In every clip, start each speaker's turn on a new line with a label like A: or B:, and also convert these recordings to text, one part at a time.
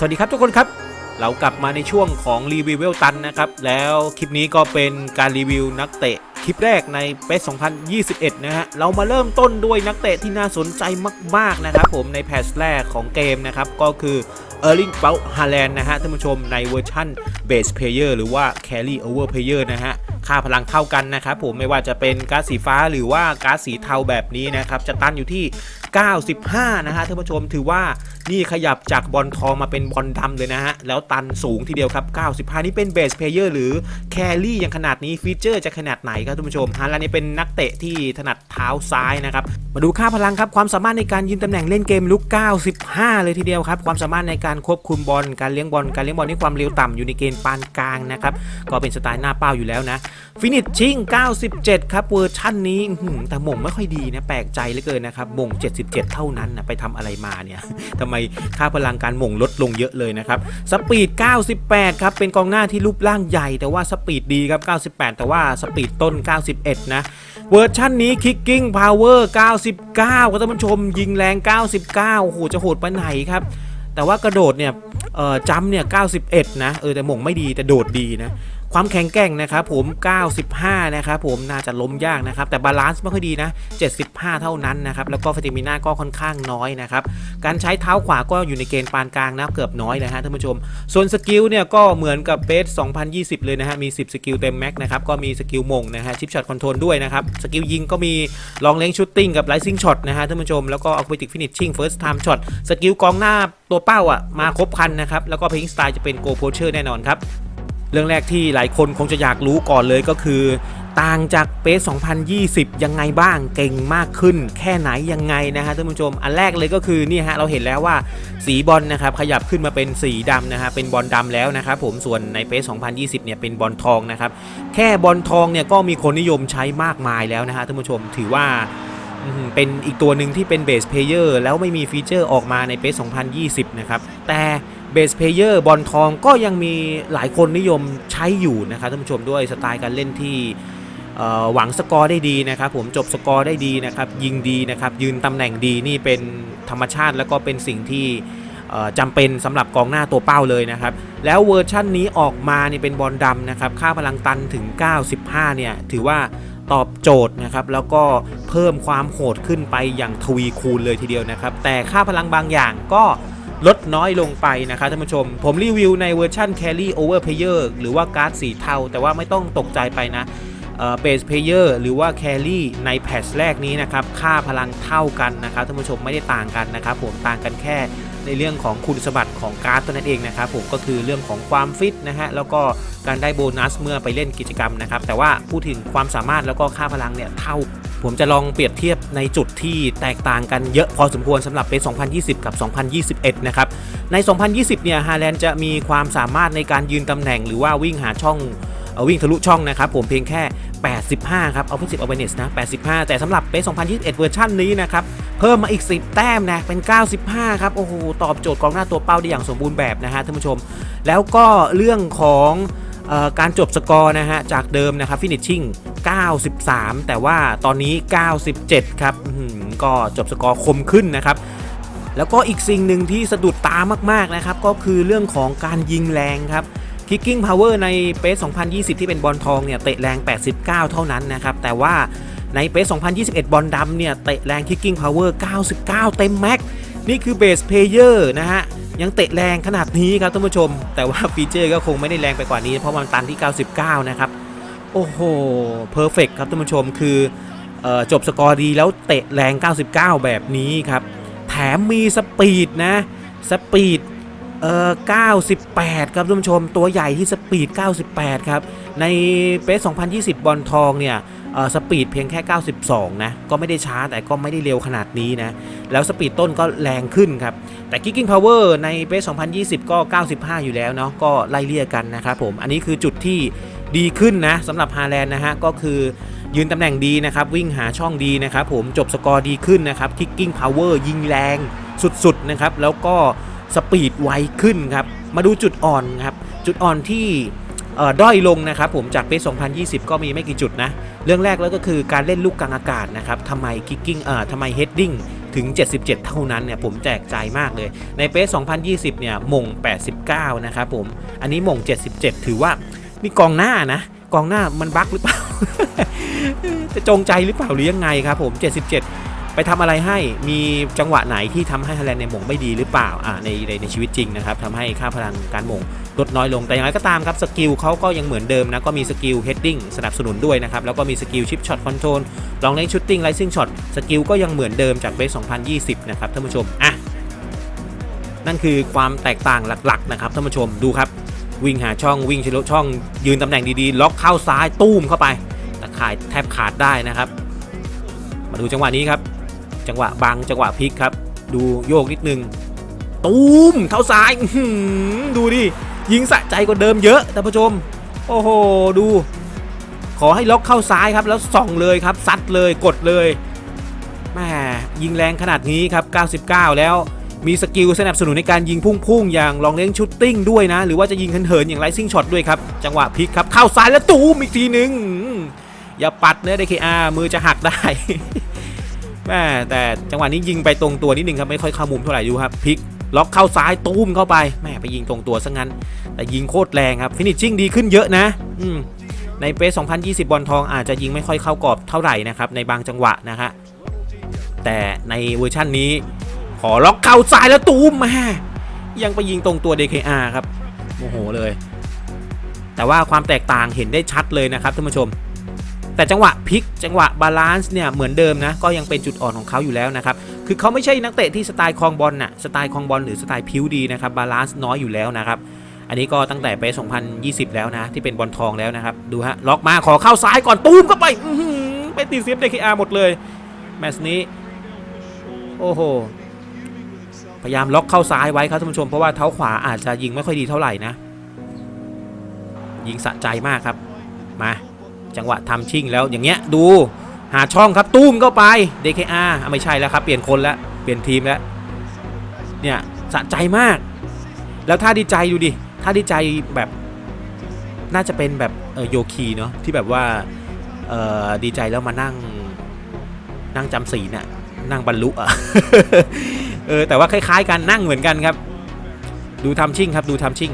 A: สวัสดีครับทุกคนครับ เรากลับมาในช่วงของรีวิวเวลตันนะครับ แล้วคลิปนี้ก็เป็นการรีวิวนักเตะคลิปแรกในเปส2021 นะฮะ เรามาเริ่มต้นด้วยนักเตะที่น่าสนใจมาก ๆ นะครับผมในแพทชแรกของเกมนะครับ ก็คือเออร์ลิงเบลฮาแลนด์นะฮะท่านผู้ชมในเวอร์ชั่นเบสเพลเยอร์หรือว่า Carry Over Player นะฮะ ค่าพลังเท่ากันนะครับผมไม่ว่าจะเป็นก๊าซสีฟ้าหรือว่าก๊าซสีเทาแบบนี้นะครับจะตันอยู่ที่ 95 นะฮะท่านผู้ชมถือว่านี่ขยับจากบอลทองมาเป็นบอลดำเลยนะฮะแล้วตันสูงทีเดียวครับ 95 นี่เป็นเบสเพลเยอร์หรือแครี่อย่างขนาดนี้ฟีเจอร์จะขนาดไหนครับท่านผู้ชมฮาแลนนี่เป็นนักเตะที่ถนัดเท้าซ้ายนะครับมาดูค่าพลังครับความสามารถในการยืนตำแหน่งเล่นเกมลุก 95 เลยทีเดียวครับความสามารถในการควบคุมบอลการเลี้ยงบอลการเลี้ยงบอลนี่ความเร็วต่ำอยู่ในเกณฑ์ปานกลางนะครับก็เป็นสไตล์หน้าเป้าอยู่แล้วนะฟินิชชิ่ง 97 ครับเวอร์ชั่นนี้แต่หม่งไม่ค่อยดีนะแปลกใจเหลือเกินนะครับหม่ง 77 เท่านั้นนะไปทำอะไรมาเนี่ยทำไมค่าพลังการหม่งลดลงเยอะเลยนะครับสปีด 98 ครับเป็นกองหน้าที่รูปร่างใหญ่ แต่ว่าสปีดดีครับ 98 แต่ว่าสปีดต้น 91 นะเวอร์ชั่นนี้ Kicking Power 99ครับท่านผู้ชมยิงแรง 99 โอ้โหจะโหดไปไหนครับ แต่ว่ากระโดดเนี่ยจัมเนี่ย 91 นะ เออแต่หม่งไม่ดีแต่โดดดีนะ ความแข็งแกร่งนะครับผม 95 นะครับผมน่าจะล้มยากนะครับ แต่บาลานซ์ไม่ค่อยดีนะ 75 เท่านั้นนะครับ แล้วก็ฟติมิน่าก็ค่อนข้างน้อยนะครับ การใช้เท้าขวาก็อยู่ในเกณฑ์ปานกลางนะเกือบน้อยนะฮะท่านผู้ชม ส่วนสกิลเนี่ยก็เหมือนกับเบส 2020 เลยนะฮะ มี 10 สกิลเต็มแม็กนะครับ ก็มีสกิลมงนะฮะชิปช็อตคอนโทรลด้วยนะครับ สกิลยิงก็มีลองเล้งชูตติ้งกับไลซิ่งช็อตนะฮะท่านผู้ชม แล้วก็อ u คติกฟินิชชิ่งเฟิร์สไทม์ช็อตสกิลกองหน้าตัวเป้าอะมาครบคันนะครับ แล้วก็เพลงสไตล์จะเป็นโกโพเชอร์แน่นอนครับ เรื่องแรกที่หลายคนคงจะอยากรู้ก่อนเลยก็คือ ต่างจากเปส2020 ยังไงบ้างเก่งมากขึ้น แค่ไหนยังไงนะฮะท่านผู้ชม อันแรกเลยก็คือนี่ฮะเราเห็นแล้วว่าสีบอลนะครับขยับขึ้นมาเป็นสีดำนะฮะเป็นบอลดำแล้วนะครับผมส่วนในเปส2020 เนี่ยเป็นบอลทองนะครับแค่บอลทองเนี่ยก็มีคนนิยมใช้มากมายแล้วนะฮะท่านผู้ชมถือว่าเป็นอีกตัวหนึ่งที่เป็นเบสเพลเยอร์แล้วไม่มีฟีเจอร์ออกมาในเปส2020 นะครับแต่ เบสเพเยอร์บอลทองก็ยังมีหลายคนนิยมใช้อยู่นะครับท่านผู้ชมด้วยสไตล์การเล่นที่หวังสกอร์ได้ดีนะครับผมจบสกอร์ได้ดีนะครับยิงดีนะครับยืนตำแหน่งดีนี่เป็นธรรมชาติแล้วก็เป็นสิ่งที่จำเป็นสำหรับกองหน้าตัวเป้าเลยนะครับ แล้วเวอร์ชั่นนี้ออกมาเนี่เป็นบอลดำนะครับ ค่าพลังตันถึง 95 เนี่ย ถือว่าตอบโจทย์นะครับ แล้วก็เพิ่มความโหดขึ้นไปอย่างทวีคูณเลยทีเดียวนะครับ แต่ค่าพลังบางอย่างก็ ลดน้อยลงไปนะครับท่านผู้ชม ผมรีวิวในเวอร์ชัน Carry Over Player หรือว่าการ์ดสีเทา แต่ว่าไม่ต้องตกใจไปนะเบสเพลเยอร์หรือว่า Carry ในแพทชแรกนี้นะครับ ค่าพลังเท่ากันนะครับท่านผู้ชมไม่ได้ต่างกันนะครับ ผมต่างกันแค่ในเรื่องของคุณสมบัติของการ์ดตัวนั้นเองนะครับผมก็คือเรื่องของความฟิตนะฮะแล้วก็การได้โบนัสเมื่อไปเล่นกิจกรรมนะครับ แต่ว่าพูดถึงความสามารถแล้วก็ค่าพลังเนี่ยเท่า ผมจะลองเปรียบเทียบในจุดที่แตกต่างกันเยอะพอสมควรสำหรับปี2020 กับ 2021 นะครับ ใน 2020 เนี่ยฮาแลนด์จะมีความสามารถในการยืนตำแหน่งหรือว่าวิ่งหาช่องวิ่งทะลุช่องนะครับผมเพียงแค่ 85 ครับ offensive awareness นะ 85 แต่สำหรับปี2021 เวอร์ชันนี้นะครับ เพิ่มมาอีก 10 แต้มนะ เป็น 95 ครับ โอ้โห ตอบโจทย์กองหน้าตัวเป้าได้อย่างสมบูรณ์แบบนะฮะท่านผู้ชม แล้วก็เรื่องของ การจบสกอร์นะฮะจากเดิมนะครับ finishing 93 แต่ว่าตอนนี้ 97 ครับก็จบสกอร์คมขึ้นนะครับแล้วก็อีกสิ่งหนึ่งที่สะดุดตามากๆนะครับก็คือเรื่องของการยิงแรงครับ Kicking Power ในเปส2020 ที่เป็นบอลทองเนี่ยเตะแรง 89 เท่านั้นนะครับแต่ว่าในเปส2021 บอลดำเนี่ยเตะแรง Kicking Power 99 เต็มแม็กนี่คือเบสเพลเยอร์นะฮะ ยังเตะแรงขนาดนี้ครับท่านผู้ชม แต่ว่าฟีเจอร์ก็คงไม่ได้แรงไปกว่านี้ เพราะมันตันที่ 99 นะครับ โอ้โหเพอร์เฟกครับท่านผู้ชมคือออจบสกอร์ดีแล้วเตะแรง 99 แบบนี้ครับ แถมมีสปีดนะสปีดเอ่อ98 ครับท่านผู้ชม ตัวใหญ่ที่สปีด 98 ครับ ในเปส2020 บอลทองเนี่ย สปีดเพียงแค่ 92 นะ ก็ไม่ได้ช้าแต่ก็ไม่ได้เร็วขนาดนี้นะ แล้วสปีดต้นก็แรงขึ้นครับ แต่ Kicking Power ในเปส2020 ก็ 95 อยู่แล้วเนาะก็ไล่เลี่ยกันนะครับผม อันนี้คือจุดที่ดีขึ้นนะสำหรับฮาแลนด์นะฮะ ก็คือยืนตำแหน่งดีนะครับ วิ่งหาช่องดีนะครับผมจบสกอร์ดีขึ้นนะครับ Kicking Power ยิงแรงสุดๆนะครับ แล้วก็สปีดไวขึ้นครับ มาดูจุดอ่อนครับ จุดอ่อนที่ ด้อยลงนะครับผมจากเปส2020 ก็มีไม่กี่จุดนะ เรื่องแรกแล้วก็คือการเล่นลูกกลางอากาศนะครับทำไม Kicking เอ่อทำไม Heading ถึงถึง 77 เท่านั้นเนี่ยผมแจกใจมากเลย ในเปส2020 เนี่ยมง 89 นะครับผม อันนี้มง 77 ถือว่านี่กองหน้านะกองหน้ามันบั๊กหรือเปล่า จะจงใจหรือเปล่าหรือยังไงครับผม 77 ไปทำอะไรให้มีจังหวะไหนที่ทำให้ฮาแลนด์ในหม่งไม่ดีหรือเปล่าอ่าในในในชีวิตจริงนะครับทำให้ค่าพลังการหม่งลดน้อยลงแต่อย่างไรก็ตามครับสกิลเขาก็ยังเหมือนเดิมนะก็มีสกิลเฮดดิ้งสนับสนุนด้วยนะครับแล้วก็มีสกิลชิปช็อตคอนโทรลลองเล่นชุตติ้งไลซิ่งช็อตสกิลก็ยังเหมือนเดิมจากเบส2020 นะครับท่านผู้ชมอะนั่นคือความแตกต่างหลักๆนะครับท่านผู้ชมดูครับวิ่งหาช่องวิ่งชิลช่อง ยืนตำแหน่งดีๆ ล็อกเข้าซ้าย ตู้มเข้าไปตะข่ายแทบขาดได้นะครับ มาดูจังหวะนี้ครับ จังหวะบังจังหวะพลิกครับ ดูโยกนิดนึง ตูมเข้าซ้ายดูดิ ยิงสะใจกว่าเดิมเยอะท่านผู้ชม โอ้โห ดู ขอให้ล็อกเข้าซ้ายครับ แล้วส่องเลยครับซัดเลยกดเลยแม่ยิงแรงขนาดนี้ครับ 99 แล้วมีสกิลสนับสนุนในการยิงพุ่งๆ อย่างลองเล่นชุตติ้งด้วยนะ หรือว่าจะยิงเหินๆอย่างไ i ซิ่งช็อตด้วยครับ จังหวะพลิกครับ เข้าซ้ายแล้วตูมอีกทีหนึ่งอย่าปัดเนื้อ DKR มือจะหักได้ แม่แต่จังหวะนี้ยิงไปตรงตัวนิดนึงครับไม่ค่อยเข้ามุมเท่าไหร่ดูครับพลิกล็อกเข้าซ้ายตูมเข้าไปแม่ไปยิงตรงตัวซะงั้น แต่ยิงโคตรแรงครับฟินิชชิ่งดีขึ้นเยอะนะ อืมในเปส2020 บอลทองอาจจะยิงไม่ค่อยเข้ากรอบเท่าไหร่นะครับในบางจังหวะนะฮะแต่ในเวอร์ชั่นนี้ ขอล็อกเข้าซ้ายแล้วตูมมายังไปยิงตรงตัว DKR ครับโมโหเลย แต่ว่าความแตกต่างเห็นได้ชัดเลยนะครับท่านผู้ชม แต่จังหวะพลิกจังหวะบาลานซ์เนี่ยเหมือนเดิมนะก็ยังเป็นจุดอ่อนของเขาอยู่แล้วนะครับคือเขาไม่ใช่นักเตะที่สไตล์คลองบอลน่ะสไตล์คลองบอลหรือสไตล์พิวดีนะครับบาลานซ์น้อยอยู่แล้วนะครับอันนี้ก็ตั้งแต่ไป 2020 แล้วนะ ที่เป็นบอลทองแล้วนะครับ ดูฮะ ล็อกมาขอเข้าซ้ายก่อนตูมเข้าไปไปตีเซฟ DKR หมดเลย แมตช์นี้ โอ้โห พยายามล็อกเข้าซ้ายไว้ครับท่านผู้ชม เพราะว่าเท้าขวาอาจจะยิงไม่ค่อยดีเท่าไหร่นะ ยิงสะใจมากครับ มา จังหวะทำชิ่งแล้วอย่างเงี้ยดูหาช่องครับตุ้มเข้าไป DKR อไม่ใช่แล้วครับ เปลี่ยนคนแล้วเปลี่ยนทีมแล้วเนี่ยสะใจมาก แล้วถ้าดีใจดูดิถ้าดีใจแบบน่าจะเป็นแบบเออโยคีเนาะที่แบบว่าเออดีใจแล้วมานั่งนั่งจำศีลน่ะนั่งบรรลุอะเออแต่ว่าคล้ายๆกันนั่งเหมือนกันครับ ดูทำชิ่งครับดูทำชิ่ง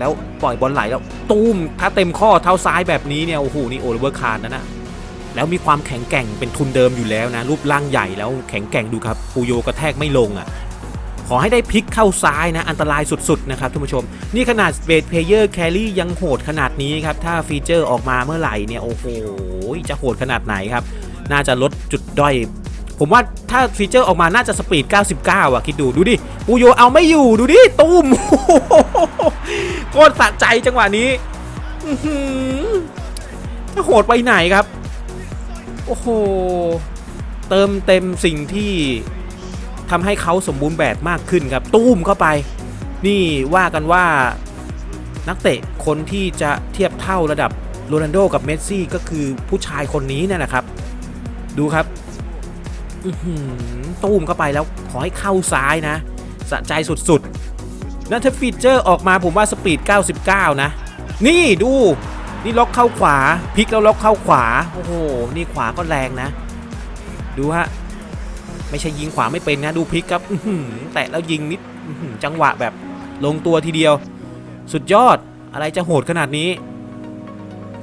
A: แล้วปล่อยบอลไหลแล้วตูมถ้าเต็มข้อเท้าซ้ายแบบนี้เนี่ยโอ้โหนี่โอลิเวอร์คาร์นะนะแล้วมีความแข็งแกร่งเป็นทุนเดิมอยู่แล้วนะรูปร่างใหญ่แล้วแข็งแกร่งดูครับปูโยกระแทกไม่ลงอะขอให้ได้พลิกเข้าซ้ายนะอันตรายสุดๆนะครับท่านผู้ชม นี่ขนาดเบสเพลเยอร์แครี่ยังโหดขนาดนี้ครับถ้าฟีเจอร์ออกมาเมื่อไหร่เนี่ยโอ้โหจะโหดขนาดไหนครับน่าจะลดจุดด้อย ผมว่าถ้าฟีเจอร์ออกมาน่าจะสปีด 99 อะ คิดดู ดูดิ ปูโยเอาไม่อยู่ ดูดิ ตุ้มโคตรสะใจจังหวะนี้โหดไปไหนครับ โอ้โห เติมเต็มสิ่งที่ทำให้เขาสมบูรณ์แบบมากขึ้นครับ ตุ้มเข้าไป นี่ว่ากันว่านักเตะคนที่จะเทียบเท่าระดับโรนัลโดกับเมสซี่ก็คือผู้ชายคนนี้นั่นแหละครับ ดูครับ ตุ้มเข้าไปแล้วขอให้เข้าซ้ายนะ สะใจสุดๆนั่นถ้าฟีเจอร์ออกมาผมว่าสปีด 99 นะ นี่ดูนี่ล็อกเข้าขวาพลิกแล้วล็อกเข้าขวา โอ้โห นี่ขวาก็แรงนะ ดูฮะ ไม่ใช่ยิงขวาไม่เป็นนะ ดูพลิกครับแตะแล้วยิงนิดจังหวะแบบลงตัวทีเดียว สุดยอดอะไรจะโหดขนาดนี้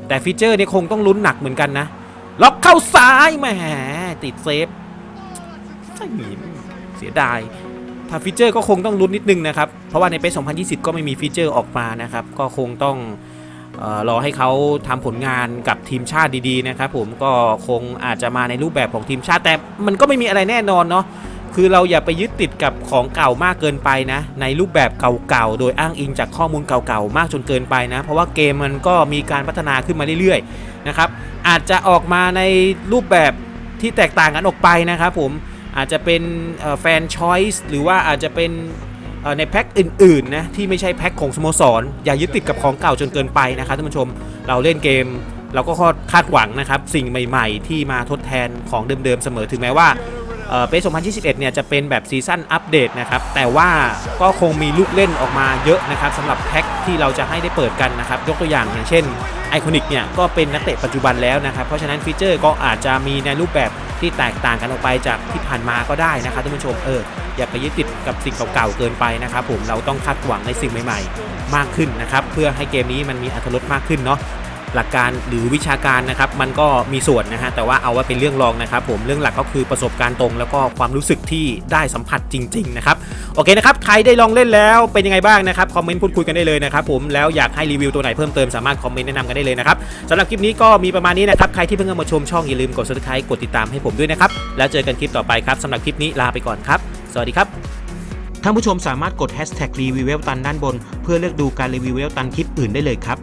A: แต่ฟีเจอร์นี่คงต้องลุ้นหนักเหมือนกันนะ ล็อกเข้าซ้ายแหมติดเซฟ เสียดายถ้าฟีเจอร์ก็คงต้องลุ้นนิดนึงนะครับ เพราะว่าในปี2020 ก็ไม่มีฟีเจอร์ออกมานะครับ ก็คงต้องเออรอให้เขาทำผลงานกับทีมชาติดีๆนะครับผมก็คงอาจจะมาในรูปแบบของทีมชาติแต่มันก็ไม่มีอะไรแน่นอนเนาะคือเราอย่าไปยึดติดกับของเก่ามากเกินไปนะ ในรูปแบบเก่าๆ โดยอ้างอิงจากข้อมูลเก่าๆ มากจนเกินไปนะ เพราะว่าเกมมันก็มีการพัฒนาขึ้นมาเรื่อยๆนะครับอาจจะออกมาในรูปแบบที่แตกต่างกันออกไปนะครับผม อาจจะเป็นแฟนชอยส์หรือว่าอาจจะเป็นในแพ็คอื่นๆนะที่ไม่ใช่แพ็คของสโมสรอย่ายึดติดกับของเก่าจนเกินไปนะครับท่านผู้ชมเราเล่นเกมเราก็คาดหวังนะครับ สิ่งใหม่ๆ ที่มาทดแทนของเดิมๆเสมอถึงแม้ว่าเปี2021 เนี่ยจะเป็นแบบซีซั่นอัปเดตนะครับ แต่ว่าก็คงมีลูกเล่นออกมาเยอะนะครับสำหรับแพ็คที่เราจะให้ได้เปิดกันนะครับ ยกตัวอย่างอย่างเช่นไอคอนิกเนี่ยก็เป็นนักเตะปัจจุบันแล้วนะครับ เพราะฉะนั้นฟีเจอร์ก็อาจจะมีในรูปแบบ ที่แตกต่างกันออกไปจากที่ผ่านมาก็ได้นะครับท่านผู้ชมเอออย่าไปยึดติดกับสิ่งเก่าๆเกินไปนะครับผมเราต้องคาดหวังในสิ่งใหม่ ๆ มากขึ้นนะครับเพื่อให้เกมนี้มันมีอรรถรสมากขึ้นเนาะ หลักการหรือวิชาการนะครับมันก็มีส่วนนะฮะแต่ว่าเอาไว้เป็นเรื่องรองนะครับผมเรื่องหลักก็คือประสบการณ์ตรง แล้วก็ความรู้สึกที่ได้สัมผัสจริงๆนะครับโอเคนะครับใครได้ลองเล่นแล้วเป็นยังไงบ้างนะครับคอมเมนต์พูดคุยกันได้เลยนะครับผมแล้วอยากให้รีวิวตัวไหนเพิ่มเติมสามารถคอมเมนต์แนะนำกันได้เลยนะครับสำหรับคลิปนี้ก็มีประมาณนี้นะครับใครที่เพิ่งเข้ามาชมช่องอย่าลืมกด subscribe กดติดตามให้ผมด้วยนะครับแล้วเจอกันคลิปต่อไปครับสำหรับคลิปนี้ลาไปก่อนครับ สวัสดีครับท่านผู้ชมสามารถกด hashtag รีวิวตันด้านบน เพื่อเลือกดูการรีวิวตันคลิปอื่นได้เลยครับ